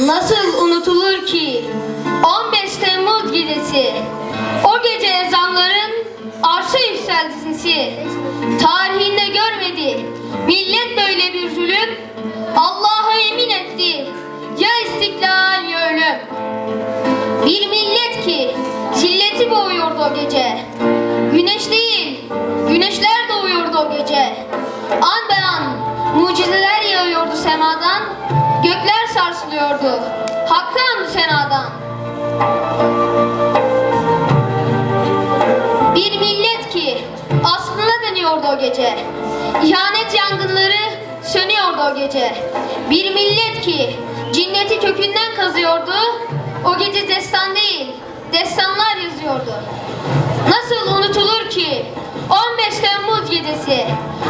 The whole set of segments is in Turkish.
nasıl unutulur ki? 15 Temmuz gecesi. O gece ezanların arşa yükseltisi tarihinde görmedi. Millet böyle bir zulüm Allah'a yemin etti. Ya istiklal ya ölüm. Bir millet ki zilleti boğuyordu o gece. Güneş değil güneşler doğuyordu o gece. An Hakkı andı senadan. Bir millet ki aslına dönüyordu o gece. İhanet yangınları sönüyordu o gece. Bir millet ki cinneti kökünden kazıyordu. O gece destan değil, destanlar yazıyordu. Nasıl unutulur ki 15 Temmuz gecesi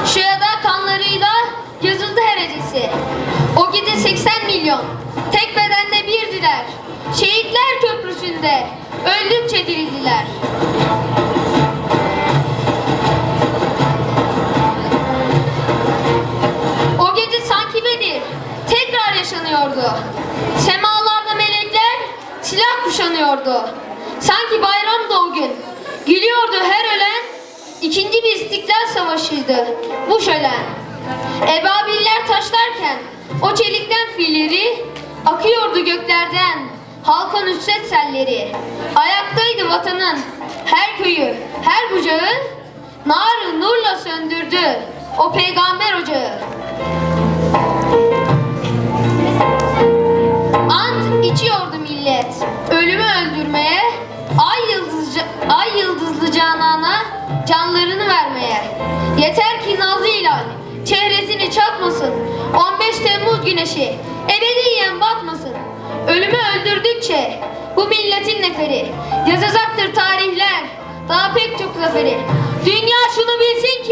şu ya da kanlarıyla yazıldı her hecesi. O gece 80 milyon tek bedende birdiler. Şehitler köprüsünde öldükçe dirildiler. O gece sanki Bedir tekrar yaşanıyordu. Semalarda melekler silah kuşanıyordu. Sanki bayramdı o gün. Gülüyordu her ölen. İkinci bir istiklal savaşıydı bu şölen. Ebabiller taşlarken o çelikten filleri akıyordu göklerden halka nusret selleri. Ayaktaydı vatanın her köyü, her bucağı narı nurla söndürdü o peygamber ocağı. Ant içiyordu millet ölümü öldürmeye, ay yıldızlı, ay yıldızlı canana canlarını vermeye. Yeter ki nazlı hilal çehresini çatmasın, 15 Temmuz güneşi ebediyen batmasın. Ölümü öldürdükçe bu milletin neferi yazacaktır tarihler daha pek çok zaferi. Dünya şunu bilsin ki